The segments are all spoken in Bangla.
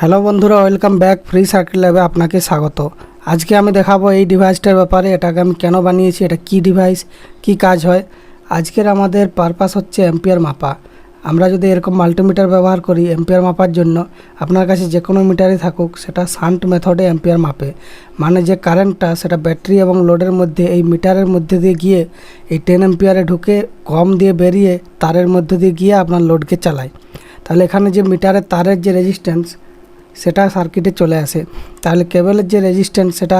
হ্যালো বন্ধুরা ওয়েলকাম ব্যাক ফ্রি সার্কিট ল্যাবে আপনাকে স্বাগত। আজকে আমি দেখাবো এই ডিভাইসটার ব্যাপারে, এটাকে আমি কেন বানিয়েছি, এটা কি ডিভাইস কি কাজ হয়। আজকের আমাদের পারপাস হচ্ছে এম্পিয়ার মাপা। আমরা যদি এরকম মাল্টিমিটার ব্যবহার করি এম্পিয়ার মাপার জন্য, আপনার কাছে যে কোনো মিটারই থাকুক, সেটা শান্ট মেথডে এম্পিয়ার মাপে। মানে যে কারেন্টটা সেটা ব্যাটারি এবং লোডের মধ্যে, এই মিটারের মধ্যে দিয়ে গিয়ে, এই টেন এম্পিয়ারে ঢুকে, কম দিয়ে বেরিয়ে, তারের মধ্যে দিয়ে গিয়ে আপনার লোডকে চালায়। তাহলে এখানে যে মিটারের তারের যে রেজিস্ট্যান্স সেটা সার্কিটে চলে আসে। তাহলে কেবলের যে রেজিস্ট্যান্স সেটা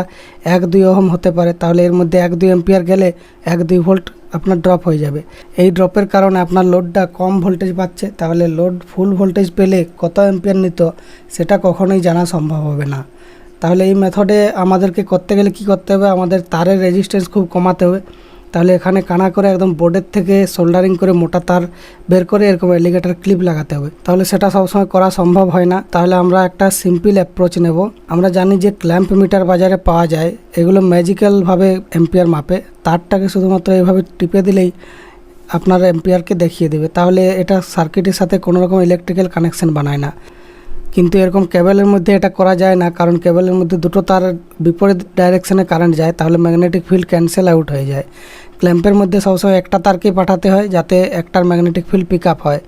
এক দুই ওহম হতে পারে, তাহলে এর মধ্যে এক দুই এম্পিয়ার গেলে এক দুই ভোল্ট আপনার ড্রপ হয়ে যাবে। এই ড্রপের কারণে আপনার লোডটা কম ভোল্টেজ পাচ্ছে, তাহলে লোড ফুল ভোল্টেজ পেলে কত এম্পিয়ার নিত সেটা কখনোই জানা সম্ভব হবে না। তাহলে এই মেথডে আমাদেরকে করতে গেলে কি করতে হবে? আমাদের তারের রেজিস্ট্যান্স খুব কমাতে হবে। তাহলে এখানে কানা করে একদম বোর্ডের থেকে সোল্ডারিং করে মোটা তার বের করে এরকম অ্যালিগেটার ক্লিপ লাগাতে হবে। তাহলে সেটা সবসময় করা সম্ভব হয় না। তাহলে আমরা একটা সিম্পল অ্যাপ্রোচ নেব। আমরা জানি যে ক্ল্যাম্প মিটার বাজারে পাওয়া যায়। এগুলো ম্যাজিক্যালভাবে এম্পিয়ার মাপে। তারটাকে শুধুমাত্র এইভাবে টিপে দিলেই আপনার এম্পিয়ারকে দেখিয়ে দেবে। তাহলে এটা সার্কিটের সাথে কোনো রকম ইলেকট্রিক্যাল কানেকশন বানায় না। কিন্তু এরকম কেবলের মধ্যে এটা করা যায় না। কারণ কেবলের মধ্যে দুটো তার বিপরীত ডাইরেকশানে কারেন্ট যায়। তাহলে ম্যাগনেটিক ফিল্ড ক্যান্সেল আউট হয়ে যায়। ক্ল্যাম্পের মধ্যে সবসময় একটা তারকেই পাঠাতে হয় যাতে একটার ম্যাগনেটিক ফিল্ড পিক আপ হয়।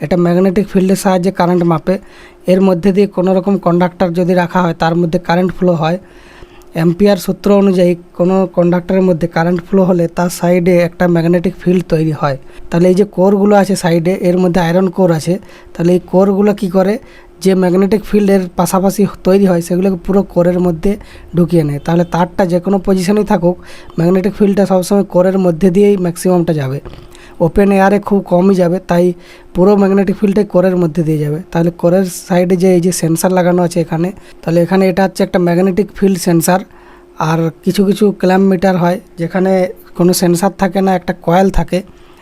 এটা ম্যাগনেটিক ফিল্ডের সাহায্যে কারেন্ট মাপে। এর মধ্যে দিয়ে কোনো রকম কন্ডাক্টর যদি রাখা হয়, তার মধ্যে কারেন্ট ফ্লো হয়। অ্যাম্পিয়ার সূত্র অনুযায়ী কোনো কন্ডাক্টরের মধ্যে কারেন্ট ফ্লো হলে তার সাইডে একটা ম্যাগনেটিক ফিল্ড তৈরি হয়। তাহলে এই যে কোরগুলো আছে সাইডে এর মধ্যে আয়রন কোর আছে। তাহলে এই কোরগুলো কি করে? যে ম্যাগনেটিক ফিল্ডের পাশাপাশি তৈরি হয়, সেগুলোকে পুরো কোরের মধ্যে ঢুকিয়ে নেয়। তাহলে তারটা যে কোনো পজিশনেই থাকুক ম্যাগনেটিক ফিল্ডটা সবসময় কোরের মধ্যে দিয়েই ম্যাক্সিমামটা যাবে। ওপেন এয়ারে খুব কমই যাবে, তাই পুরো ম্যাগনেটিক ফিল্ডটাই কোরের মধ্যে দিয়ে যাবে। তাহলে কোরের সাইডে যে, এই যে সেন্সার লাগানো আছে এখানে, তাহলে এখানে এটা হচ্ছে একটা ম্যাগনেটিক ফিল্ড সেন্সার আর কিছু কিছু ক্ল্যাম্প মিটার হয়, যেখানে কোনো সেন্সার থাকে না, একটা কয়েল থাকে,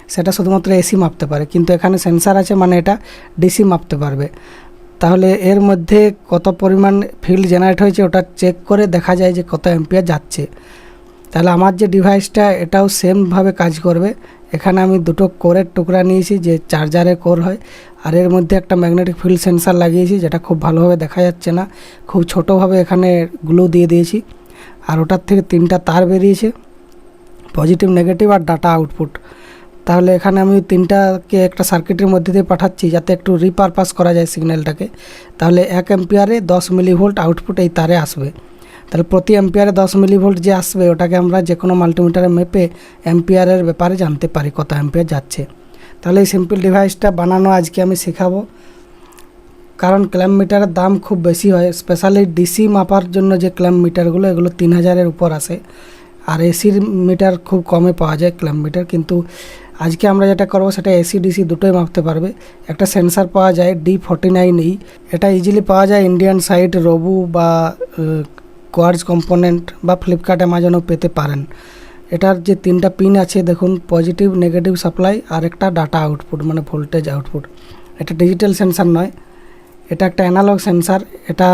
সেটা শুধুমাত্র এসি মাপতে পারে। কিন্তু এখানে সেন্সার আছে মানে এটা ডিসি মাপতে পারবে। তাহলে এর মধ্যে কত পরিমাণ ফিল্ড জেনারেট হয়েছে ওটা চেক করে দেখা যায় যে কত অ্যাম্পিয়ার যাচ্ছে। তাহলে আমার যে ডিভাইসটা এটাও সেমভাবে কাজ করবে। এখানে আমি দুটো কোরের টুকরা নিয়েছি যে চার্জারের কোর হয়, আর এর মধ্যে একটা ম্যাগনেটিক ফিল্ড সেন্সার লাগিয়েছি যেটা খুব ভালোভাবে দেখা যাচ্ছে না। খুব ছোটোভাবে এখানে গ্লু দিয়ে দিয়েছি, আর ওটার থেকে তিনটা তার বেরিয়েছে পজিটিভ নেগেটিভ আর ডাটা আউটপুট তাহলে এখানে আমি তিনটাকে একটা সার্কিটের মধ্যে দিয়ে পাঠাচ্ছি যাতে একটু রিপারপাস করা যায় সিগন্যালটাকে তাহলে এক এম্পিয়ারে দশ মিলিভোল্ট আউটপুট এই তারে আসবে। তাহলে প্রতি এম্পিয়ারে দশ মিলিভোল্ট যে আসবে, ওটাকে আমরা যে কোনো মাল্টিমিটারে মেপে এম্পিয়ারের ব্যাপারে জানতে পারি কত এম্পিয়ার যাচ্ছে। তাহলে এই সিম্পল ডিভাইসটা বানানো আজকে আমি শেখাবো। কারণ ক্ল্যাম্প মিটারের দাম খুব বেশি হয় স্পেশালি ডিসি মাপার জন্য যে ক্ল্যাম্প মিটারগুলো এগুলো তিন হাজারের উপর আসে। আর এসির মিটার খুব কমে পাওয়া যায় ক্ল্যাম্প মিটার কিন্তু আজকে আমরা যেটা করব সেটা এসি ডিসি দুটোই মাপতে পারবে। একটা সেন্সার পাওয়া যায় ডি ফর্টি নাইন ই এটা ইজিলি পাওয়া যায় ইন্ডিয়ান সাইট রবু বা কোয়ার্স কম্পোনেন্ট বা ফ্লিপকার্ট অ্যামাজনও পেতে পারেন। এটার যে তিনটা পিন আছে, দেখুন পজিটিভ নেগেটিভ সাপ্লাই আর একটা ডাটা আউটপুট মানে ভোল্টেজ আউটপুট এটা ডিজিটাল সেন্সার নয়। এটা একটা অ্যানালগ সেন্সার এটা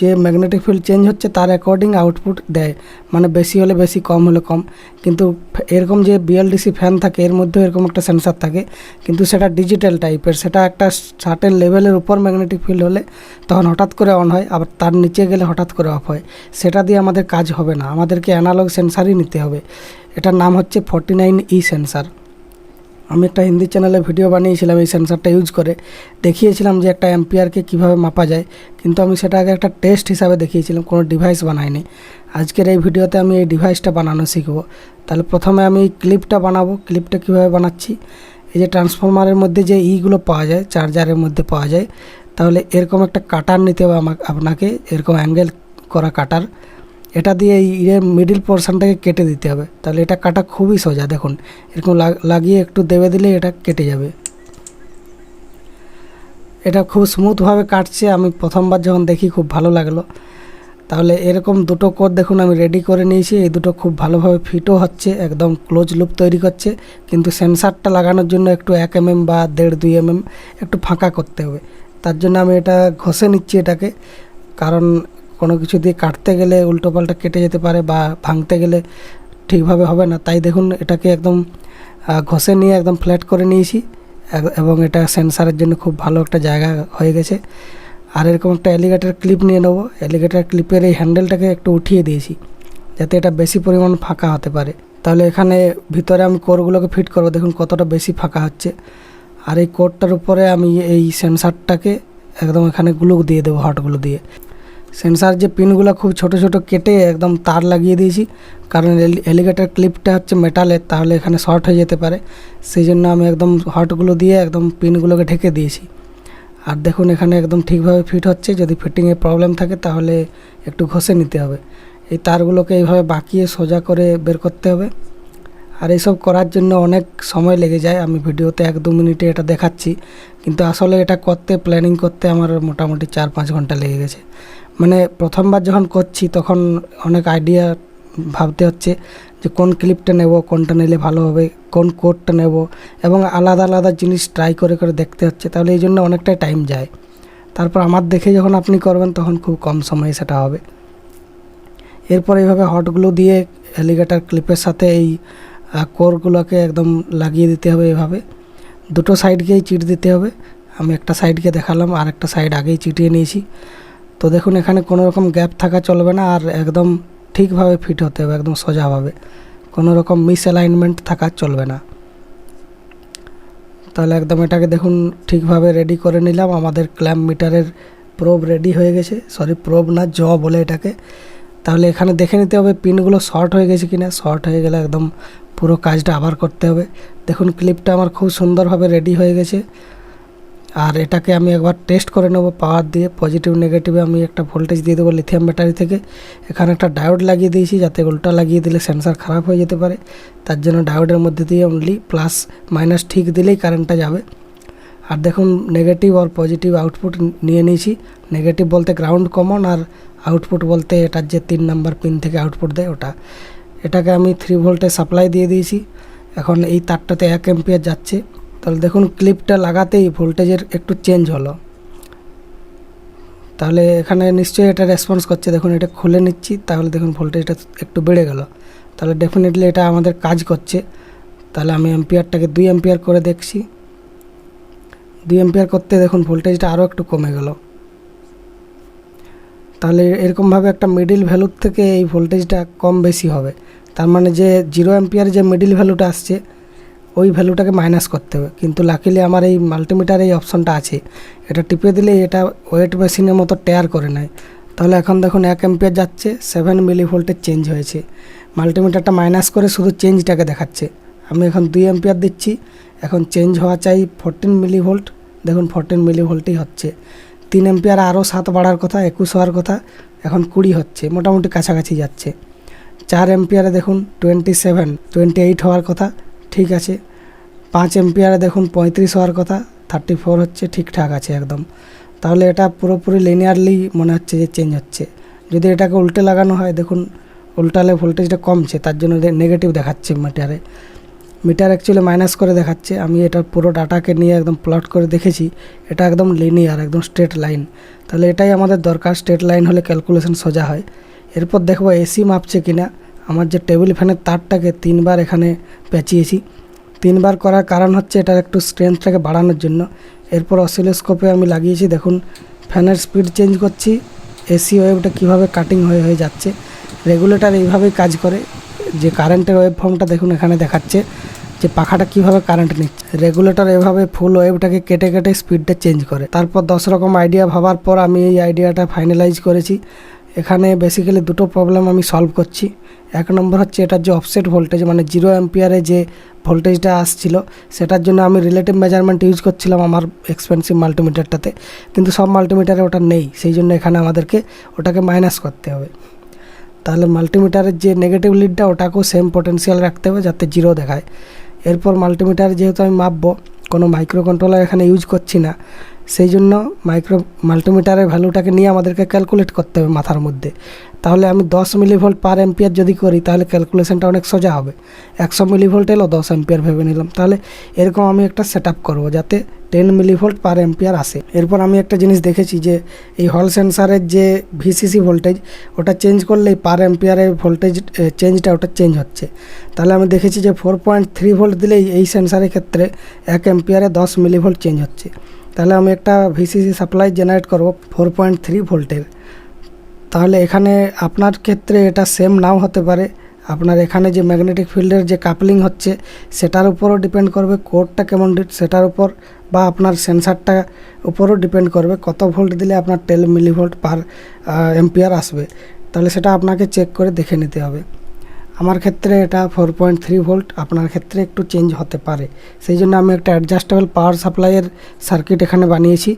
যে ম্যাগনেটিক ফিল্ড চেঞ্জ হচ্ছে, তার অ্যাকর্ডিং আউটপুট দেয়। মানে বেশি হলে বেশি, কম হলে কম। কিন্তু এরকম যে বিএলডিসি ফ্যান থাকে, এর মধ্যেও এরকম একটা সেন্সার থাকে। কিন্তু সেটা ডিজিটাল টাইপের সেটা একটা সার্টেন লেভেলের উপর ম্যাগনেটিক ফিল্ড হলে তখন হঠাৎ করে অন হয়, আবার তার নিচে গেলে হঠাৎ করে অফ হয়। সেটা দিয়ে আমাদের কাজ হবে না। আমাদেরকে অ্যানালগ সেন্সারই নিতে হবে। এটার নাম হচ্ছে ফর্টি নাইন ই সেন্সার আমি একটা হিন্দি চ্যানেলে ভিডিও বানিয়েছিলাম, এই সেন্সারটা ইউজ করে। দেখিয়েছিলাম যে একটা এম্পিয়ারকে কীভাবে মাপা যায়। কিন্তু আমি সেটা আগে একটা টেস্ট হিসাবে দেখিয়েছিলাম, কোনো ডিভাইস বানাইনি। আজকের এই ভিডিওতে আমি এই ডিভাইসটা বানানো শিখব। তাহলে প্রথমে আমি ক্লিপটা বানাবো। ক্লিপটা কীভাবে বানাচ্ছি? এই যে ট্রান্সফরমারের মধ্যে যে ইগুলো পাওয়া যায় চার্জারের মধ্যে পাওয়া যায়, তাহলে এরকম একটা কাটার নিতে হবে আমাকে, আপনাকে। এরকম অ্যাঙ্গেল করা কাটার এটা দিয়ে এই এর মিডিল পোর্শনটাকে কেটে দিতে হবে। তাহলে এটা কাটা খুবই সোজা, দেখুন। এরকম লাগিয়ে একটু দেবে দিলে এটা কেটে যাবে। এটা খুব স্মুথভাবে কাটছে। আমি প্রথমবার যখন দেখি, খুব ভালো লাগল। তাহলে এরকম দুটো কোড দেখুন, আমি রেডি করে নিয়েছি। এই দুটো খুব ভালোভাবে ফিটও হচ্ছে, একদম ক্লোজ লুপ তৈরি করছে। কিন্তু সেন্সারটা লাগানোর জন্য একটু এক এমএম বা দেড়, দুই এমএম একটু ফাঁকা করতে হবে। তার জন্য আমি এটা ঘষে নিচ্ছি এটাকে। কারণ কোনো কিছু দিয়ে কাটতে গেলে উল্টোপাল্টা কেটে যেতে পারে বা ভাঙতে গেলে ঠিকভাবে হবে না। তাই দেখুন, এটাকে একদম ঘষে নিয়ে একদম ফ্ল্যাট করে নিয়েছি, এবং এটা সেন্সারের জন্য খুব ভালো একটা জায়গা হয়ে গেছে। আর এরকম একটা অ্যালিগেটার ক্লিপ নিয়ে নেব। অ্যালিগেটার ক্লিপের এই হ্যান্ডেলটাকে একটু উঠিয়ে দিয়েছি, যাতে এটা বেশি পরিমাণ ফাঁকা হতে পারে। তাহলে এখানে ভিতরে আমি কোরগুলোকে ফিট করব। দেখুন কতটা বেশি ফাঁকা হচ্ছে। আর এই কোরটার উপরে আমি এই সেন্সারটাকে একদম এখানে গ্লু দিয়ে দেবো হটগুলো দিয়ে। সেন্সার যে পিনগুলো খুব ছোট ছোট কেটে একদম তার লাগিয়ে দিয়েছি। কারণ এলিগেটার ক্লিপটা হচ্ছে মেটালের, তাহলে এখানে শর্ট হয়ে যেতে পারে। সেই জন্য আমি একদম হটগুলো দিয়ে একদম পিনগুলোকে ঢেকে দিয়েছি। আর দেখুন এখানে একদম ঠিকভাবে ফিট হচ্ছে। যদি ফিটিংয়ে প্রবলেম থাকে তাহলে একটু ঘষে নিতে হবে। এই তারগুলোকে এইভাবে বাঁকিয়ে সোজা করে বের করতে হবে। আর এইসব করার জন্য অনেক সময় লেগে যায়। আমি ভিডিওতে এক দু মিনিটে এটা দেখাচ্ছি। কিন্তু আসলে এটা করতে প্ল্যানিং করতে আমার মোটামুটি চার পাঁচ ঘণ্টা লেগে গেছে। মানে প্রথমবার যখন করছি, তখন অনেক আইডিয়া ভাবতে হচ্ছে যে কোন ক্লিপটা নেব, কোনটা নিলে ভালো হবে, কোন কোডটা নেব এবং আলাদা আলাদা জিনিস ট্রাই করে করে দেখতে হচ্ছে। তাহলে এই জন্য অনেকটাই টাইম যায়। তারপর আমার দেখে যখন আপনি করবেন, তখন খুব কম সময়ে সেটা হবে। এরপর এইভাবে হটগুলো দিয়ে অ্যালিগেটার ক্লিপের সাথে এই কোরগুলোকে একদম লাগিয়ে দিতে হবে এভাবে দুটো সাইডকেই চিট দিতে হবে। আমি একটা সাইডকে দেখালাম আর একটা সাইড আগেই চিটিয়ে নিয়েছি। তো দেখুন, এখানে কোনো রকম গ্যাপ থাকা চলবে না আর একদম ঠিকভাবে ফিট হতে হবে, একদম সোজাভাবে। কোনো রকম মিস অ্যালাইনমেন্ট থাকা চলবে না। তাহলে একদম এটাকে দেখুন, ঠিকভাবে রেডি করে নিলাম। আমাদের ক্ল্যাম্প মিটারের প্রোব রেডি হয়ে গেছে। সরি প্রোব না জ বলে এটাকে। তাহলে এখানে দেখে নিতে হবে পিনগুলো শর্ট হয়ে গেছে কিনা। শর্ট হয়ে গেলে একদম পুরো কাজটা আবার করতে হবে। দেখুন ক্লিপটা আমার খুব সুন্দরভাবে রেডি হয়ে গেছে। আর এটাকে আমি একবার টেস্ট করে নেব পাওয়ার দিয়ে পজিটিভ নেগেটিভে আমি একটা ভোল্টেজ দিয়ে দেবো লিথিয়াম ব্যাটারি থেকে। এখানে একটা ডায়োড লাগিয়ে দিয়েছি, যাতে উল্টা লাগিয়ে দিলে সেন্সার খারাপ হয়ে যেতে পারে। তার জন্য ডায়োডের মধ্যে দিয়ে অনলি প্লাস মাইনাস ঠিক দিলেই কারেন্টটা যাবে। আর দেখুন নেগেটিভ আর পজিটিভ আউটপুট নিয়ে নিয়েছি। নেগেটিভ বলতে গ্রাউন্ড কমন আর আউটপুট বলতে এটার যে তিন নাম্বার পিন থেকে আউটপুট দেয় ওটা। এটাকে আমি থ্রি ভোল্টে সাপ্লাই দিয়ে দিয়েছি। এখন এই তারটাতে এক এম্পিয়ার যাচ্ছে। তাহলে দেখুন ক্লিপটা লাগাতেই ভোল্টেজের একটু চেঞ্জ হলো। তাহলে এখানে নিশ্চয়ই এটা রেসপন্স করছে। দেখুন এটা খুলে নিচ্ছি, তাহলে দেখুন ভোল্টেজটা একটু বেড়ে গেল। তাহলে ডেফিনেটলি এটা আমাদের কাজ করছে। তাহলে আমি এম্পিয়ারটাকে দুই এম্পিয়ার করে দেখছি। দুই এম্পিয়ার করতে দেখুন ভোল্টেজটা আরও একটু কমে গেল। তাহলে এরকমভাবে একটা মিডিল ভ্যালুর থেকে এই ভোল্টেজটা কম বেশি হবে। তার মানে যে জিরো অ্যাম্পিয়ার যে মিডিল ভ্যালুটা আসছে ওই ভ্যালুটাকে মাইনাস করতে হবে। কিন্তু লাকিলি আমার এই মাল্টিমিটার এই অপশনটা আছে। এটা টিপে দিলে এটা ওয়েট মেশিনের মতো টেয়ার করে নেয়। তাহলে এখন দেখুন এক এম্পিয়ার যাচ্ছে সেভেন মিলি ভোল্টের চেঞ্জ হয়েছে। মাল্টিমিটারটা মাইনাস করে শুধু চেঞ্জটাকে দেখাচ্ছে। আমি এখন দুই এম্পিয়ার দিচ্ছি। এখন চেঞ্জ হওয়া চাই ফোরটিন মিলি ভোল্ট দেখুন ফোরটিন মিলি ভোল্টই হচ্ছে। তিন এম্পিয়ার আরও সাত বাড়ার কথা, একুশ হওয়ার কথা, এখন কুড়ি হচ্ছে, মোটামুটি কাছাকাছি যাচ্ছে। চার এম্পিয়ারে দেখুন টোয়েন্টি সেভেন টোয়েন্টি এইট হওয়ার কথা। ঠিক আছে। পাঁচ এম্পিয়ারে দেখুন পঁয়ত্রিশ হওয়ার কথা থার্টি ফোর হচ্ছে ঠিকঠাক আছে একদম। তাহলে এটা পুরোপুরি লিনিয়ারলি মনে হচ্ছে যে চেঞ্জ হচ্ছে। যদি এটাকে উল্টে লাগানো হয়, দেখুন উল্টালে ভোল্টেজটা কমছে, তার জন্য নেগেটিভ দেখাচ্ছে মিটারে মিটার অ্যাকচুয়ালি মাইনাস করে দেখাচ্ছে। আমি এটা পুরো ডাটাকে নিয়ে একদম প্লট করে দেখেছি। এটা একদম লিনিয়ার একদম স্ট্রেট লাইন তাহলে এটাই আমাদের দরকার স্ট্রেট লাইন হলে ক্যালকুলেশন সোজা হয়। এরপর দেখব এসি মাপছে কিনা। আমার যে টেবিল ফ্যানের তারটাকে তিনবার এখানে পেঁচিয়েছি। তিনবার করার কারণ হচ্ছে এটার একটু স্ট্রেংথটাকে বাড়ানোর জন্য। এরপর অসিলোস্কোপে আমি লাগিয়েছি, দেখুন, ফ্যানের স্পিড চেঞ্জ করছি এসি ওয়েভটা কীভাবে কাটিং হয়ে হয়ে যাচ্ছে। রেগুলেটর এইভাবেই কাজ করে। যে কারেন্টের ওয়েভ ফর্মটা দেখুন এখানে দেখাচ্ছে, যে পাখাটা কীভাবে কারেন্ট নিচ্ছে। রেগুলেটর এভাবে ফুল ওয়েভটাকে কেটে কেটে স্পিডটা চেঞ্জ করে। তারপর দশ রকম আইডিয়া ভাবার পর আমি এই আইডিয়াটা ফাইনালাইজ করেছি। এখানে বেসিক্যালি দুটো প্রবলেম আমি সলভ করছি। এক নম্বর হচ্ছে এটার যে অফসেট ভোল্টেজ মানে জিরো অ্যাম্পিয়ারে যে ভোল্টেজটা আসছিল, সেটার জন্য আমি রিলেটিভ মেজারমেন্ট ইউজ করছিলাম আমার এক্সপেন্সিভ মাল্টিমিটারটাতে কিন্তু সব মাল্টিমিটারে ওটা নেই, সেই জন্য এখানে আমাদেরকে ওটাকে মাইনাস করতে হবে। তাহলে মাল্টিমিটারের যে নেগেটিভ লিডটা ওটাকেও সেম পোটেন্সিয়াল রাখতে হবে যাতে জিরো দেখায়। এরপর মাল্টিমিটার যেহেতু আমি মাপবো, কোনো মাইক্রো কন্ট্রোলার এখানে ইউজ করছি না সেই জন্য মাইক্রো মাল্টিমিটারের ভ্যালুটাকে নিয়ে আমাদেরকে ক্যালকুলেট করতে হবে মাথার মধ্যে। তাহলে আমি দশ মিলিভোল্ট পার এম্পিয়ার যদি করি, তাহলে ক্যালকুলেশনটা অনেক সোজা হবে। একশো মিলিভোল্ট এলো, দশ এম্পিয়ার ভেবে নিলাম। তাহলে এরকম আমি একটা সেট আপ করব যাতে টেন মিলিভোল্ট পার এম্পিয়ার আসে। এরপর আমি একটা জিনিস দেখেছি যে, এই হল সেন্সারের যে ভিসিসি ভোল্টেজ ওটা চেঞ্জ করলেই পার এম্পিয়ারের ভোল্টেজ চেঞ্জটা ওটা চেঞ্জ হচ্ছে। তাহলে আমি দেখেছি যে ফোর পয়েন্ট থ্রি ভোল্ট দিলেই এই সেন্সারের ক্ষেত্রে এক এম্পিয়ারে দশ মিলিভোল্ট চেঞ্জ হচ্ছে। তাহলে আমি একটা ভিসিসি সাপ্লাই জেনারেট করব ফোর পয়েন্ট থ্রি ভোল্টের। তাহলে এখানে আপনার ক্ষেত্রে এটা সেম নাও হতে পারে। আপনার এখানে যে ম্যাগনেটিক ফিল্ডের যে কাপলিং হচ্ছে, সেটার উপরও ডিপেন্ড করবে কোডটা কেমন সেটার উপর বা আপনার সেন্সারটা উপরও ডিপেন্ড করবে কত ভোল্ট দিলে আপনার টেল মিলিভোল্ট পার এম্পিয়ার আসবে। তাহলে সেটা আপনাকে চেক করে দেখে নিতে হবে। আমার ক্ষেত্রে এটা ফোর পয়েন্ট থ্রি ভোল্ট আপনার ক্ষেত্রে একটু চেঞ্জ হতে পারে। সেই জন্য আমি একটা অ্যাডজাস্টেবল পাওয়ার সাপ্লাইয়ের সার্কিট এখানে বানিয়েছি।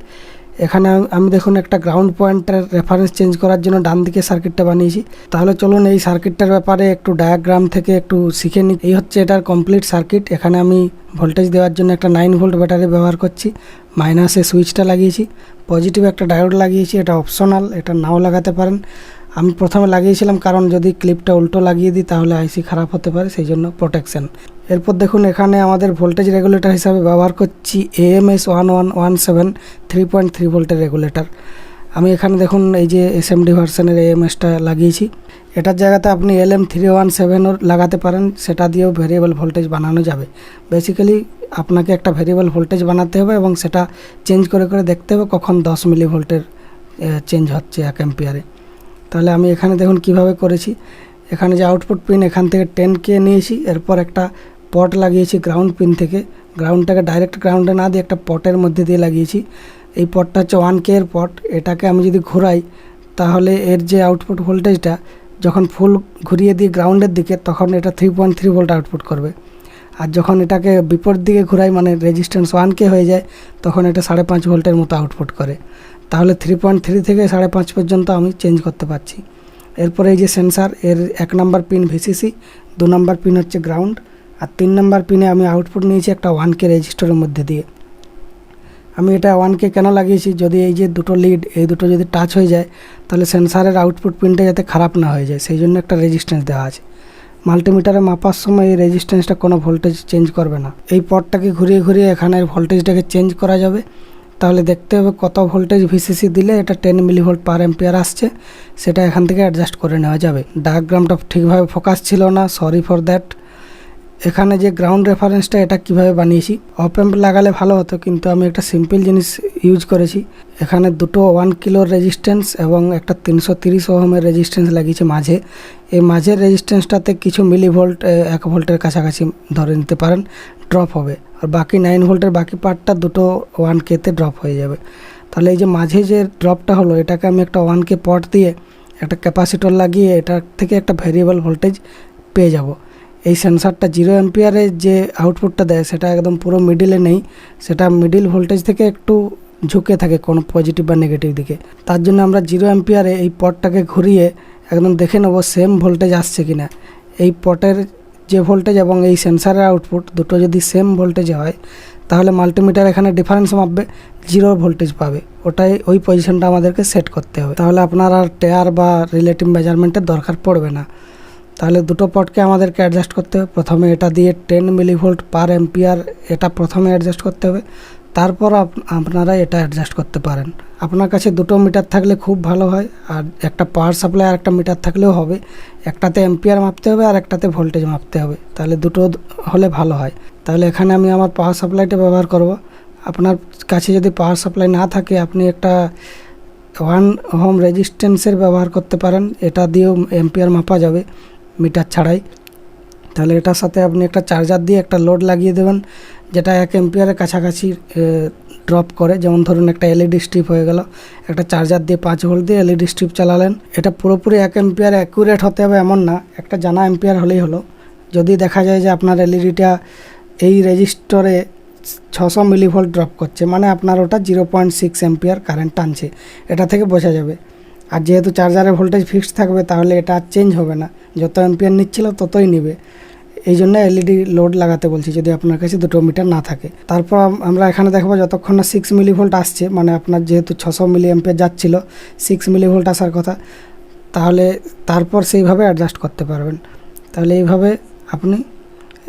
এখানে আমি- দেখুন একটা গ্রাউন্ড পয়েন্টের রেফারেন্স চেঞ্জ করার জন্য ডান দিকে সার্কিটটা বানিয়েছি। তাহলে চলুন এই সার্কিটটার ব্যাপারে একটু ডায়াগ্রাম থেকে একটু শিখে নিই। এই হচ্ছে এটার কমপ্লিট সার্কিট এখানে আমি ভোল্টেজ দেওয়ার জন্য একটা নাইন ভোল্ট ব্যাটারি ব্যবহার করছি। মাইনাসে সুইচটা লাগিয়েছি। পজিটিভ একটা ডায়োড লাগিয়েছি। এটা অপশনাল এটা নাও লাগাতে পারেন। আমি প্রথমে লাগিয়েছিলাম কারণ যদি ক্লিপটা উল্টো লাগিয়ে দিই তাহলে আইসি খারাপ হতে পারে, সেই জন্য প্রোটেকশন এরপর দেখুন এখানে আমাদের ভোল্টেজ রেগুলেটর হিসাবে ব্যবহার করছি AMS one one one seven three point three ভোল্টের রেগুলেটর আমি এখানে দেখুন এই যে এসএমডি ভার্সনের এএমএসটা লাগিয়েছি। এটার জায়গাতে আপনি এল এম থ্রি ওয়ান সেভেনও লাগাতে পারেন, সেটা দিয়েও ভেরিয়েবল ভোল্টেজ বানানো যাবে। বেসিক্যালি আপনাকে একটা ভেরিয়েবল ভোল্টেজ বানাতে হবে এবং সেটা চেঞ্জ করে করে দেখতে হবে কখন দশ মিলি ভোল্টের চেঞ্জ হচ্ছে এক অ্যাম্পিয়ারে তাহলে আমি এখানে দেখুন কীভাবে করেছি। এখানে যে আউটপুট পিন এখান থেকে টেন কে নিয়েছি, এরপর একটা পট লাগিয়েছি গ্রাউন্ড পিন থেকে। গ্রাউন্ডটাকে ডাইরেক্ট গ্রাউন্ডে না দিয়ে একটা পটের মধ্যে দিয়ে লাগিয়েছি। এই পটটা হচ্ছে ওয়ান কে এর পট এটাকে আমি যদি ঘোরাই, তাহলে এর যে আউটপুট ভোল্টেজটা যখন ফুল ঘুরিয়ে দিই গ্রাউন্ডের দিকে, তখন এটা three point three volt output করবে। আর যখন এটাকে বিপরীত দিকে ঘুরাই মানে রেজিস্ট্যান্স ওয়ান কে হয়ে যায়, তখন এটা সাড়ে পাঁচ ভোল্টের মতো আউটপুট করে। তাহলে থ্রি পয়েন্ট থ্রি থেকে সাড়ে পাঁচ পর্যন্ত আমি চেঞ্জ করতে পারছি। এরপরে এই যে সেন্সার এর এক নাম্বার পিন ভিসিসি দু নাম্বার পিন হচ্ছে গ্রাউন্ড আর তিন নাম্বার পিনে আমি আউটপুট নিয়েছি একটা ওয়ান কে রেজিস্টারের মধ্যে দিয়ে। আমি এটা ওয়ান কে কেন লাগিয়েছি? যদি এই যে দুটো লিড এই দুটো যদি টাচ হয়ে যায়, তাহলে সেন্সারের আউটপুট পিনটা যাতে খারাপ না হয়ে যায়, সেই জন্য একটা রেজিস্ট্যান্স দেওয়া আছে। মাল্টিমিটারে মাপার সময় এই রেজিস্ট্যান্সটা কোনো ভোল্টেজ চেঞ্জ করবে না। এই পটটাকে ঘুরিয়ে ঘুরিয়ে এখানের ভোল্টেজটাকে চেঞ্জ করা যাবে। তাহলে দেখতে হবে কত ভোল্টেজ ভিসিসি দিলে এটা ten millivolt per ampere আসছে। সেটা এখান থেকে অ্যাডজাস্ট করে নেওয়া যাবে। ডায়াগ্রামটা ঠিকভাবে ফোকাস ছিল না সরি ফর দ্যাট এখানে যে গ্রাউন্ড রেফারেন্সটা এটা কীভাবে বানিয়েছি? অপ অ্যাম্প লাগালে ভালো হতো, কিন্তু আমি একটা সিম্পল জিনিস ইউজ করেছি। এখানে দুটো ওয়ান কিলোর রেজিস্ট্যান্স এবং একটা তিনশো তিরিশ ওহমের রেজিস্ট্যান্স লাগিয়েছি মাঝে। এই মাঝের রেজিস্ট্যান্সটাতে কিছু মিলি ভোল্ট এক ভোল্টের কাছাকাছি ধরে নিতে পারেন ড্রপ হবে। আর বাকি নাইন ভোল্টের বাকি পার্টটা দুটো ওয়ান কেতে ড্রপ হয়ে যাবে। তাহলে এই যে মাঝে যে ড্রপটা হলো, এটাকে আমি একটা ওয়ান কে পট দিয়ে একটা ক্যাপাসিটর লাগিয়ে এটা থেকে একটা ভেরিয়েবল ভোল্টেজ পেয়ে যাব। এই সেন্সারটা জিরো অ্যাম্পিয়ারে যে আউটপুটটা দেয়, সেটা একদম পুরো মিডিলে নেই। সেটা মিডিল ভোল্টেজ থেকে একটু ঝুঁকে থাকে কোনো পজিটিভ বা নেগেটিভ দিকে। তার জন্য আমরা জিরো অ্যাম্পিয়ারে এই পটটাকে ঘুরিয়ে একদম দেখে নেব সেম ভোল্টেজ আসছে কি না এই পটের যে ভোল্টেজ এবং এই সেন্সারের আউটপুট দুটো যদি সেম ভোল্টেজে হয়, তাহলে মাল্টিমিটার এখানে ডিফারেন্স মাপবে জিরো ভোল্টেজ পাবে। ওটাই ওই পজিশনটা আমাদেরকে সেট করতে হবে। তাহলে আপনার আর টেয়ার বা রিলেটিভ মেজারমেন্টের দরকার পড়বে না। তাহলে দুটো পটকে আমাদেরকে অ্যাডজাস্ট করতে হবে। প্রথমে এটা দিয়ে টেন মিলিভোল্ট পার এম্পিয়ার এটা প্রথমে অ্যাডজাস্ট করতে হবে। তারপর আপ- আপনারা এটা অ্যাডজাস্ট করতে পারেন। আপনার কাছে দুটো মিটার থাকলে খুব ভালো হয়, আর একটা পাওয়ার সাপ্লাই আর একটা মিটার থাকলেও হবে। একটাতে এম্পিয়ার মাপতে হবে আর একটাতে ভোল্টেজ মাপতে হবে। তাহলে দুটো হলে ভালো হয়। তাহলে এখানে আমি আমার পাওয়ার সাপ্লাইটা ব্যবহার করব। আপনার কাছে যদি পাওয়ার সাপ্লাই না থাকে, আপনি একটা ওয়ান হোম রেজিস্ট্যান্সের ব্যবহার করতে পারেন। এটা দিয়েও এম্পিয়ার মাপা যাবে। মিটার ছাড়াই। তাহলে এটার সাথে আপনি একটা চার্জার দিয়ে একটা লোড লাগিয়ে দেবেন, যেটা এক এম্পিয়ারের কাছাকাছি ড্রপ করে। যেমন ধরুন একটা এলইডি স্ট্রিপ হয়ে গেল, একটা চার্জার দিয়ে পাঁচ ভোল্ট দিয়ে এলইডি স্ট্রিপ চালালেন। এটা পুরোপুরি এক এম্পিয়ার অ্যাকুরেট হতে হবে এমন না, একটা জানা এম্পিয়ার হলেই হলো। যদি দেখা যায় যে আপনার এলইডিটা এই রেজিস্টরে ছশো মিলিভোল্ট ড্রপ করছে মানে আপনার ওটা zero point six ampere current টানছে। এটা থেকে বোঝা যাবে। আর যেহেতু চার্জারের ভোল্টেজ ফিক্সড থাকবে, তাহলে এটা আর চেঞ্জ হবে না। যত এম্পিয়ার নিচ্ছিল ততই নেবে। এই জন্য এলইডি লোড লাগাতে বলছি, যদি আপনার কাছে দুটো মিটার না থাকে। তারপর আমরা এখানে দেখব যতক্ষণ না সিক্স মিলি ভোল্ট আসছে মানে আপনার যেহেতু ছশো মিলি এম্পিয়ার যাচ্ছিল সিক্স মিলি ভোল্ট আসার কথা, তাহলে তারপর সেইভাবে অ্যাডজাস্ট করতে পারবেন। তাহলে এইভাবে আপনি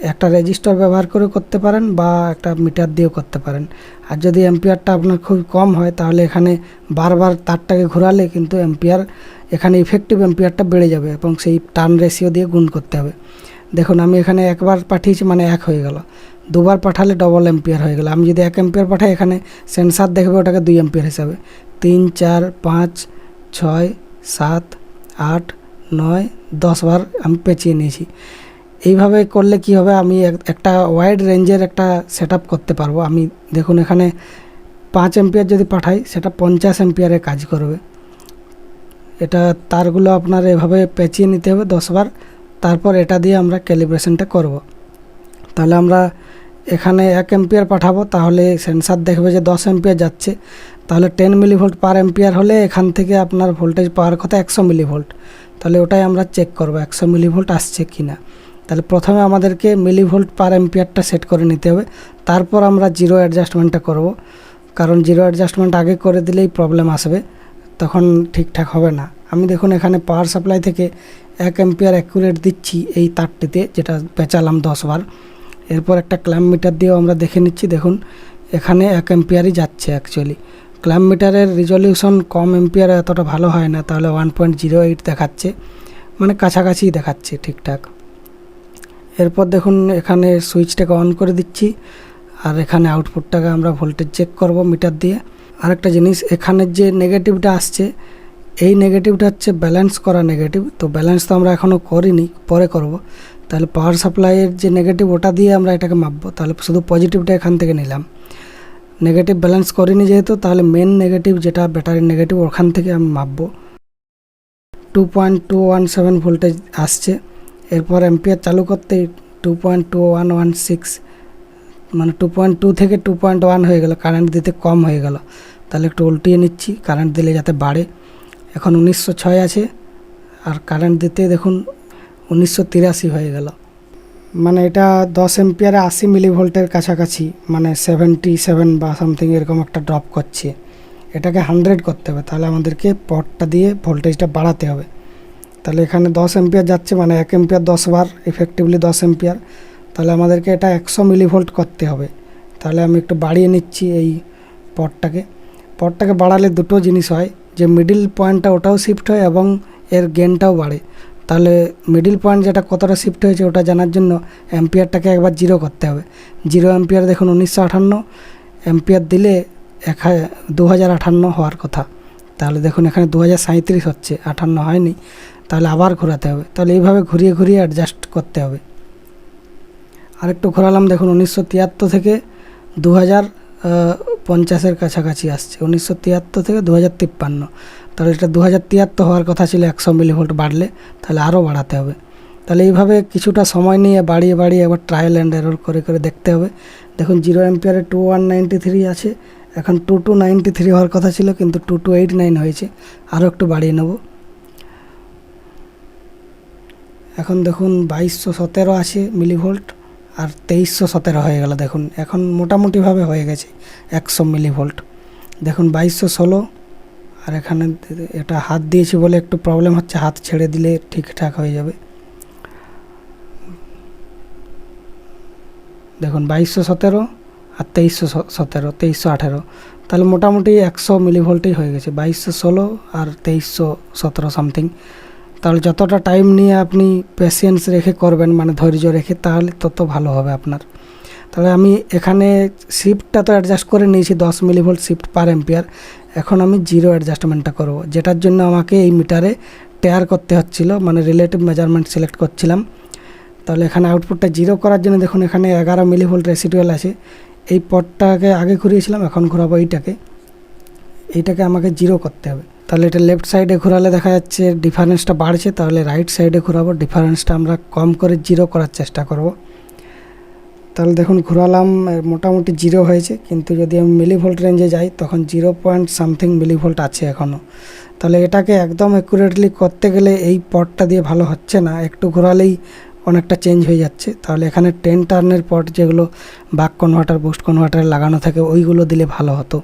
একটা রেজিস্টার ব্যবহার করে করতে পারেন বা একটা মিটার দিয়েও করতে পারেন। আর যদি এম্পিয়ারটা আপনার খুব কম হয়, তাহলে এখানে বারবার তারটাকে ঘোরালে কিন্তু এম্পিয়ার এখানে ইফেক্টিভ এম্পিয়ারটা বেড়ে যাবে এবং সেই টার্ন রেশিও দিয়ে গুণ করতে হবে। দেখুন, আমি এখানে একবার পাঠিয়েছি মানে এক হয়ে গেল। দুবার পাঠালে ডবল এম্পিয়ার হয়ে গেল। আমি যদি এক এম্পিয়ার পাঠাই, এখানে সেন্সার দেখবে ওটাকে দুই এম্পিয়ার হিসাবে। তিন, চার, পাঁচ, ছয়, সাত, আট, নয়, দশ বার আমি পেঁচিয়ে নিয়েছি। এইভাবে করলে কি হবে? আমি এক- একটা ওয়াইড রেঞ্জের একটা সেট করতে পারব। আমি দেখুন এখানে পাঁচ এম্পিয়ার যদি পাঠাই, সেটা পঞ্চাশ এম্পিয়ারে কাজ করবে। এটা তারগুলো আপনার এভাবে পেঁচিয়ে নিতে হবে দশবার তারপর এটা দিয়ে আমরা ক্যালিব্রেশনটা করব। তাহলে আমরা এখানে এক এম্পিয়ার পাঠাবো, তাহলে সেন্সার দেখবে যে দশ এম্পিয়ার যাচ্ছে। তাহলে টেন মিলিভোল্ট পার এম্পিয়ার হলে এখান থেকে আপনার ভোল্টেজ পাওয়ার কথা একশো মিলিভোল্ট তাহলে ওটাই আমরা চেক করব, একশো মিলিভোল্ট আসছে কি না তাহলে প্রথমে আমাদেরকে মিলিভোল্ট পার এম্পিয়ারটা সেট করে নিতে হবে। তারপর আমরা জিরো অ্যাডজাস্টমেন্টটা করব। কারণ জিরো অ্যাডজাস্টমেন্ট আগে করে দিলেই প্রবলেম আসবে, তখন ঠিকঠাক হবে না। আমি দেখুন এখানে পাওয়ার সাপ্লাই থেকে এক এম্পিয়ার অ্যাকুরেট দিচ্ছি এই তারটিতে, যেটা পেঁচালাম দশবার এরপর একটা ক্ল্যাম্প মিটার দিয়েও আমরা দেখে নিচ্ছি, দেখুন এখানে এক এম্পিয়ারই যাচ্ছে অ্যাকচুয়ালি ক্ল্যাম্প মিটারের রিজলিউশন কম এম্পিয়ার এতটা ভালো হয় না, তাহলে ওয়ান পয়েন্ট জিরো এইট দেখাচ্ছে। মানে কাছাকাছি দেখাচ্ছে ঠিকঠাক। এরপর দেখুন এখানে সুইচটাকে অন করে দিচ্ছি, আর এখানে আউটপুটটাকে আমরা ভোল্টেজ চেক করব মিটার দিয়ে। আরেকটা জিনিস এখানের যে নেগেটিভটা আসছে, এই নেগেটিভটা হচ্ছে ব্যালেন্স করা নেগেটিভ তো ব্যালেন্স তো আমরা এখনও করিনি, পরে করব। তাহলে পাওয়ার সাপ্লাইয়ের যে নেগেটিভ ওটা দিয়ে আমরা এটাকে মাপবো। তাহলে শুধু পজিটিভটা এখান থেকে নিলাম। নেগেটিভ ব্যালেন্স করিনি যেহেতু, তাহলে মেন নেগেটিভ যেটা ব্যাটারির নেগেটিভ ওখান থেকে আমি মাপবো। Two point two one seven voltage আসছে। এরপর এম্পিয়ার চালু করতে two point two one one six মানে টু পয়েন্ট টু থেকে টু পয়েন্ট ওয়ান হয়ে গেল কারেন্ট দিতে কম হয়ে গেল। তাহলে একটু উল্টিয়ে নিচ্ছি কারেন্ট দিলে যাতে বাড়ে। এখন উনিশশো ছয় আছে, আর কারেন্ট দিতে দেখুন উনিশশো তিরাশি হয়ে গেল। মানে এটা দশ এম্পিয়ারে আশি মিলি ভোল্টের কাছাকাছি মানে সেভেন্টি সেভেন বা সামথিং এরকম একটা ড্রপ করছে। এটাকে হান্ড্রেড করতে হবে, তাহলে আমাদেরকে পটটা দিয়ে ভোল্টেজটা বাড়াতে হবে। তাহলে এখানে দশ এম্পিয়ার যাচ্ছে মানে এক এম্পিয়ার দশ বার ইফেক্টিভলি দশ এম্পিয়ার তাহলে আমাদেরকে এটা একশো মিলিভোল্ট করতে হবে। তাহলে আমি একটু বাড়িয়ে নিচ্ছি এই পটটাকে। পটটাকে বাড়ালে দুটো জিনিস হয়, যে মিডিল পয়েন্টটা ওটাও শিফট হয় এবং এর গেনটাও বাড়ে। তাহলে মিডিল পয়েন্ট যেটা কতটা শিফট হয়েছে ওটা জানার জন্য অ্যাম্পিয়ারটাকে একবার জিরো করতে হবে। জিরো অ্যাম্পিয়ার দেখুন উনিশশো আটান্ন অ্যাম্পিয়ার দিলে এক দু হাজার আটান্ন হওয়ার কথা। তাহলে দেখুন এখানে দু হাজার সাঁত্রিশ হচ্ছে আটান্ন হয়নি। তাহলে আবার ঘোরাতে হবে। তাহলে এইভাবে ঘুরিয়ে ঘুরিয়ে অ্যাডজাস্ট করতে হবে। আরেকটু ঘোরালাম, দেখুন উনিশশো তিয়াত্তর থেকে দু হাজার পঞ্চাশের কাছাকাছি আসছে। উনিশশো তিয়াত্তর থেকে দু হাজার তিপ্পান্ন। তাহলে এটা দু হাজার তিয়াত্তর হওয়ার কথা ছিল একশো মিলিভোল্ট বাড়লে, তাহলে আরও বাড়াতে হবে। তাহলে এইভাবে কিছুটা সময় নিয়ে বাড়িয়ে বাড়িয়ে একবার ট্রায়াল অ্যান্ড এরর করে করে দেখতে হবে। দেখুন জিরো এম্পিয়ারে টু ওয়ান নাইনটি থ্রি আছে। এখন টু টু নাইনটি থ্রি হওয়ার কথা ছিল, কিন্তু টু টু এইট নাইন হয়েছে। আরও একটু বাড়িয়ে নেব। এখন দেখুন বাইশশো সতেরো আছে মিলিভোল্ট আর তেইশশো সতেরো হয়ে গেল দেখুন। এখন মোটামুটিভাবে হয়ে গেছে একশো মিলিভোল্ট। দেখুন বাইশশো ষোলো আর এখানে এটা হাত দিয়েছি বলে একটু প্রবলেম হচ্ছে, হাত ছেড়ে দিলে ঠিকঠাক হয়ে যাবে। দেখুন বাইশশো সতেরো আর তেইশশো সতেরো, তেইশশো আঠেরো। তাহলে মোটামুটি একশো মিলিভোল্টেই হয়ে গেছে, বাইশশো ষোলো আর তেইশশো সতেরো সামথিং। তাহলে যতটা টাইম নিয়ে আপনি পেশেন্স রেখে করবেন মানে ধৈর্য রেখে, তাহলে তত ভালো হবে আপনার। তাহলে আমি এখানে শিফটটা তো অ্যাডজাস্ট করে নিয়েছি, দশ মিলিভোল্ট শিফট পার এম্পিয়ার এখন আমি জিরো অ্যাডজাস্টমেন্টটা করব, যেটার জন্য আমাকে এই মিটারে টেয়ার করতে হচ্ছিল মানে রিলেটিভ মেজারমেন্ট সিলেক্ট করছিলাম। তাহলে এখানে আউটপুটটা জিরো করার জন্য দেখুন, এখানে এগারো মিলিভোল্ট রেসিডুয়াল আছে। এই পটটাকে আগে ঘুরিয়েছিলাম, এখন ঘুরাবো এইটাকে। এইটাকে আমাকে জিরো করতে হবে। তাহলে এটা লেফট সাইডে ঘোরালে দেখা যাচ্ছে ডিফারেন্সটা বাড়ছে, তাহলে রাইট সাইডে ঘোরাবো ডিফারেন্সটা আমরা কম করে জিরো করার চেষ্টা করব। তাহলে দেখুন, ঘোরালাম মোটামুটি জিরো হয়েছে, কিন্তু যদি আমি মিলিভোল্ট রেঞ্জে যাই, তখন জিরো পয়েন্ট সামথিং মিলিভোল্ট আছে এখনও তাহলে এটাকে একদম অ্যাকুরেটলি করতে গেলে এই পটটা দিয়ে ভালো হচ্ছে না, একটু ঘোরালেই অনেকটা চেঞ্জ হয়ে যাচ্ছে। তাহলে এখানে টেন টার্নের পট যেগুলো বাক কনভার্টার বুস্ট কনভার্টার লাগানো থাকে, ওইগুলো দিলে ভালো হতো।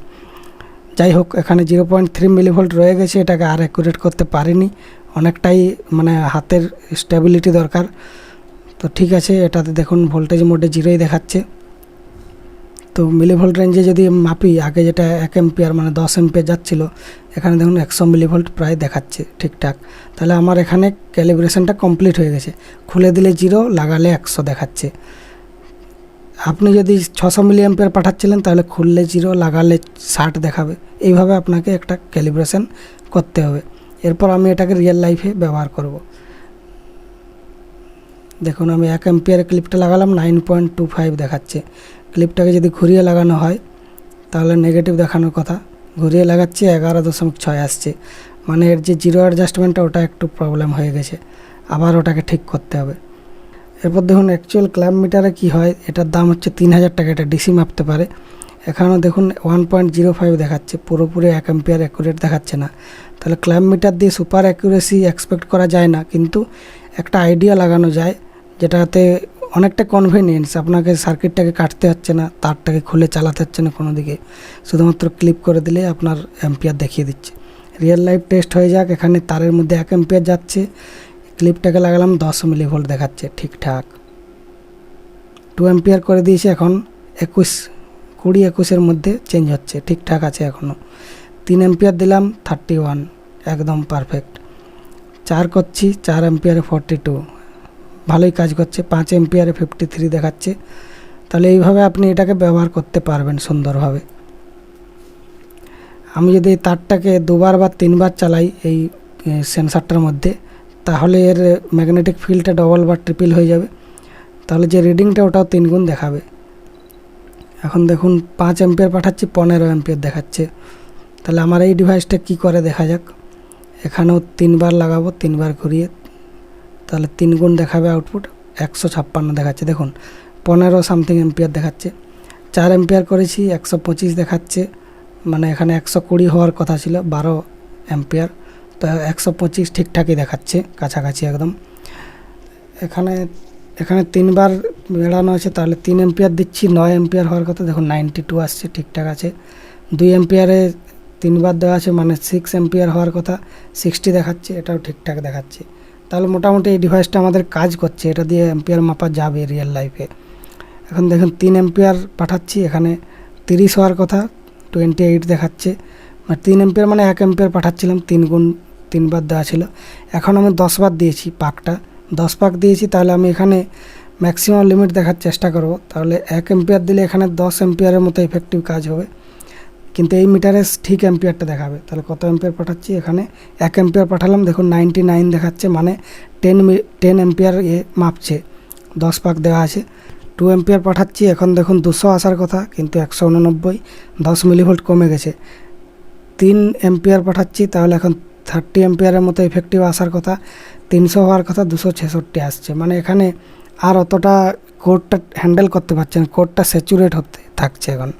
যাই হোক এখানে জিরো পয়েন্ট থ্রি মিলিভোল্ট রয়ে গেছে, এটাকে আর অ্যাকুরেট করতে পারিনি। অনেকটাই মানে হাতের স্টেবিলিটি দরকার। তো ঠিক আছে, এটাতে দেখুন ভোল্টেজ মোডে জিরোই দেখাচ্ছে। তো মিলিভোল্ট রেঞ্জে যদি মাপি, আগে যেটা এক এম্পিয়ার মানে দশ এম্পিয়ার যাচ্ছিল, এখানে দেখুন একশো মিলিভোল্ট প্রায় দেখাচ্ছে ঠিকঠাক। তাহলে আমার এখানে ক্যালিব্রেশনটা কমপ্লিট হয়ে গেছে। খুলে দিলে জিরো, লাগালে একশো দেখাচ্ছে। আপনি যদি ছশো মিলি অ্যাম্পিয়ার পাঠাচ্ছিলেন, তাহলে খুললে জিরো, লাগালে ষাট দেখাবে। এইভাবে আপনাকে একটা ক্যালিব্রেশন করতে হবে। এরপর আমি এটাকে রিয়েল লাইফে ব্যবহার করব। দেখুন, আমি এক অ্যাম্পিয়ারের ক্লিপটা লাগালাম, নাইন পয়েন্ট টু ফাইভ দেখাচ্ছে। ক্লিপটাকে যদি ঘুরিয়ে লাগানো হয়, তাহলে নেগেটিভ দেখানোর কথা। ঘুরিয়ে লাগাচ্ছি, এগারো দশমিক ছয় আসছে। মানে এর যে জিরো অ্যাডজাস্টমেন্টটা, ওটা একটু প্রবলেম হয়ে গেছে। আবার ওটাকে ঠিক করতে হবে। এরপর দেখুন অ্যাকচুয়াল ক্ল্যাব মিটারে কী হয়, এটার দাম হচ্ছে তিন হাজার টাকা, এটা ডিসি মাপতে পারে। এখানেও দেখুন ওয়ান পয়েন্ট জিরো ফাইভ দেখাচ্ছে, পুরোপুরি এক অ্যাম্পিয়ার অ্যাকুরেট দেখাচ্ছে না। তাহলে ক্ল্যাব মিটার দিয়ে সুপার অ্যাকুরেসি এক্সপেক্ট করা যায় না, কিন্তু একটা আইডিয়া লাগানো যায়, যেটাতে অনেকটা কনভিনিয়েন্স আপনাকে সার্কিটটাকে কাটতে হচ্ছে না, তারটাকে খুলে চালাতে হচ্ছে না কোনো দিকে। শুধুমাত্র ক্লিপ করে দিলে আপনার অ্যাম্পিয়ার দেখিয়ে দিচ্ছে। রিয়েল লাইফ টেস্ট হয়ে যাক, এখানে তারের মধ্যে এক অ্যাম্পিয়ার যাচ্ছে ক্লিপটাকে লাগালাম, দশ মিলি ভোল্ট দেখাচ্ছে ঠিকঠাক। টু অ্যাম্পিয়ার করে দিয়েছে এখন, একুশ, কুড়ি একুশের মধ্যে চেঞ্জ হচ্ছে, ঠিকঠাক আছে এখনও তিন অ্যাম্পিয়ার দিলাম থার্টি ওয়ান একদম পারফেক্ট চার করছি, চার অ্যাম্পিয়ারে ফর্টি টু ভালোই কাজ করছে, পাঁচ এম্পিয়ারে ফিফটি থ্রি দেখাচ্ছে। তাহলে এইভাবে আপনি এটাকে ব্যবহার করতে পারবেন সুন্দরভাবে। আমি যদি তারটাকে দুবার বা তিনবার চালাই এই সেন্সারটার মধ্যে তাহলে এর ম্যাগনেটিক ফিল্ডটা ডবল বা ট্রিপল হয়ে যাবে। তাহলে যে রিডিংটা ওটাও তিন গুণ দেখাবে। এখন দেখুন, পাঁচ এম্পিয়ার পাঠাচ্ছি, পনেরো এম্পিয়ার দেখাচ্ছে। তাহলে আমার এই ডিভাইসটা কি করে দেখা যাক? এখানেও তিনবার লাগাবো, তিনবার ঘুরিয়ে। তাহলে তিন গুণ দেখাবে আউটপুট একশো ছাপ্পান্ন দেখাচ্ছে। দেখুন, পনেরো সামথিং এম্পিয়ার দেখাচ্ছে। চার এম্পিয়ার করেছি, একশো পঁচিশ দেখাচ্ছে। মানে এখানে একশো কুড়ি হওয়ার কথা ছিল, বারো এম্পিয়ার তো একশো পঁচিশ ঠিকঠাকই দেখাচ্ছে, কাছাকাছি একদম। এখানে এখানে তিনবার বেড়ানো আছে, তাহলে তিন এম্পিয়ার দিচ্ছি, নয় এম্পিয়ার হওয়ার কথা, দেখুন নাইনটি টু আসছে, ঠিকঠাক আছে। দুই এম্পিয়ারে তিনবার দেওয়া আছে মানে সিক্স এম্পিয়ার হওয়ার কথা সিক্সটি দেখাচ্ছে, এটাও ঠিকঠাক দেখাচ্ছে। তাহলে মোটামুটি এই ডিভাইসটা আমাদের কাজ করছে, এটা দিয়ে এম্পিয়ার মাপা যাবে রিয়েল লাইফে এখন দেখুন, তিন এম্পিয়ার পাঠাচ্ছি, এখানে তিরিশ হওয়ার কথা টোয়েন্টি এইট দেখাচ্ছে। মানে তিন এম্পিয়ার মানে এক এম্পিয়ার পাঠাচ্ছিলাম তিন গুণ তিনবার দেওয়া ছিল। এখন আমি দশবার দিয়েছি পাকটা। দশ পাক দিয়েছি, তাহলে আমি এখানে ম্যাক্সিমাম লিমিট দেখার চেষ্টা করব। তাহলে এক এম্পিয়ার দিলে এখানে দশ এম্পিয়ারের মতো এফেক্টিভ কাজ হবে। কিন্তু এই মিটারে ঠিক এম্পিয়ারটা দেখাবে। তাহলে কত এম্পিয়ার পাঠাচ্ছি? এখানে এক এম্পিয়ার পাঠালাম, দেখুন নাইনটি নাইন দেখাচ্ছে মানে টেন টেন এম্পিয়ার এ মাপছে। দশ পাক দেওয়া আছে। টু এম্পিয়ার পাঠাচ্ছি, এখন দেখুন দুশো আসার কথা, কিন্তু একশো উননব্বই, দশ মিলিভোল্ট কমে গেছে। তিন এম্পিয়ার পাঠাচ্ছি, তাহলে এখন থার্টি এম্পিয়ারের মতো ইফেক্টিভ আসার কথা, তিনশো হওয়ার কথা দুশো ছেষট্টি আসছে। মানে এখানে আর অতটা কোডটা হ্যান্ডেল করতে পারছে না কোডটা স্যাচুরেট হতে থাকছে এখন।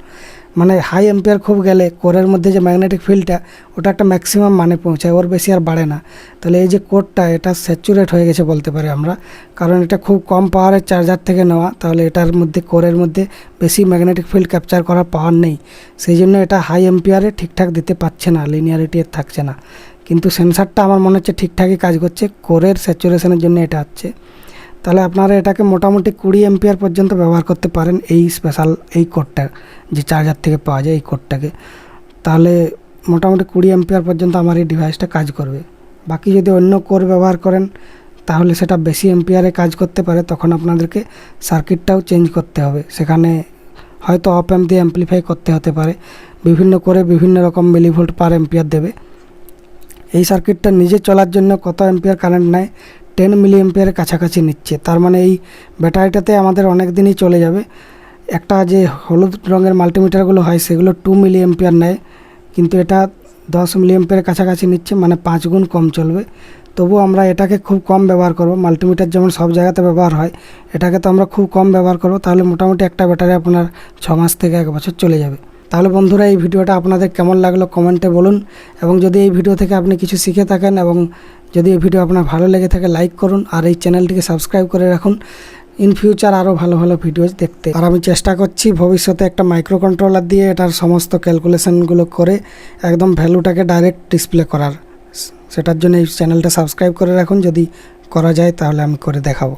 মানে হাই এম্পিয়ার খুব গেলে কোরের মধ্যে যে ম্যাগনেটিক ফিল্ডটা ওটা একটা ম্যাক্সিমাম মানে পৌঁছায়, ওর বেশি আর বাড়ে না। তাহলে এই যে কোডটা এটা স্যাচুরেট হয়ে গেছে বলতে পারি আমরা। কারণ এটা খুব কম পাওয়ারের চার্জার থেকে নেওয়া, তাহলে এটার মধ্যে কোরের মধ্যে বেশি ম্যাগনেটিক ফিল্ড ক্যাপচার করার পাওয়ার নেই। সেই জন্য এটা হাই এম্পিয়ারে ঠিকঠাক দিতে পারছে না লিনিয়ারিটি থাকছে না। কিন্তু সেন্সারটা আমার মনে হচ্ছে ঠিকঠাকই কাজ করছে। কোরের স্যাচুরেশনের জন্য এটা হচ্ছে তাহলে আপনারা এটাকে মোটামুটি কুড়ি এম্পিয়ার পর্যন্ত ব্যবহার করতে পারেন এই স্পেশাল এই কোডটা, যে চার্জার থেকে পাওয়া যায় এই কোডটাকে। তাহলে মোটামুটি কুড়ি এম্পিয়ার পর্যন্ত আমার এই ডিভাইসটা কাজ করবে। বাকি যদি অন্য কোর ব্যবহার করেন, তাহলে সেটা বেশি এম্পিয়ারে কাজ করতে পারে, তখন আপনাদেরকে সার্কিটটাও চেঞ্জ করতে হবে। সেখানে হয়তো অপ অ্যাম্প দিয়ে অ্যাম্পলিফাই করতে হতে পারে। বিভিন্ন করে বিভিন্ন রকম মিলিভোল্ট পার এম্পিয়ার দেবে। এই সার্কিটটা নিজে চলার জন্য কত এম্পিয়ার কারেন্ট নেয়? টেন মিলি এম্পিয়ারের কাছাকাছি নিচ্ছে। তার মানে এই ব্যাটারিটাতে আমাদের অনেক দিনই চলে যাবে। একটা যে হলুদ রঙের মাল্টিমিটারগুলো হয়, সেগুলো টু মিলি এম্পিয়ার নেয়। কিন্তু এটা দশ মিলি এম্পিয়ারের কাছাকাছি নিচ্ছে মানে পাঁচ গুণ কম চলবে। তবু আমরা এটাকে খুব কম ব্যবহার করব। মাল্টিমিটার যেমন সব জায়গাতে ব্যবহার হয়, এটাকে তো আমরা খুব কম ব্যবহার করব। তাহলে মোটামুটি একটা ব্যাটারি আপনার ছ মাস থেকে এক বছর চলে যাবে। তাহলে বন্ধুরা, এই ভিডিওটা আপনাদের কেমন লাগল কমেন্টে বলুন এবং যদি এই ভিডিও থেকে আপনি কিছু শিখে থাকেন এবং যদি এই ভিডিও আপনার ভালো লেগে থাকে, লাইক করুন আর এই চ্যানেলটিকে সাবস্ক্রাইব করে রাখুন। ইন ফিউচার আরও ভালো ভালো ভিডিওস দেখতে। আর আমি চেষ্টা করছি ভবিষ্যতে একটা মাইক্রো কন্ট্রোলার দিয়ে এটার সমস্ত ক্যালকুলেশনগুলো করে একদম ভ্যালুটাকে ডাইরেক্ট ডিসপ্লে করার। সেটার জন্য এই চ্যানেলটা সাবস্ক্রাইব করে রাখুন। যদি করা যায় তাহলে আমি করে দেখাবো।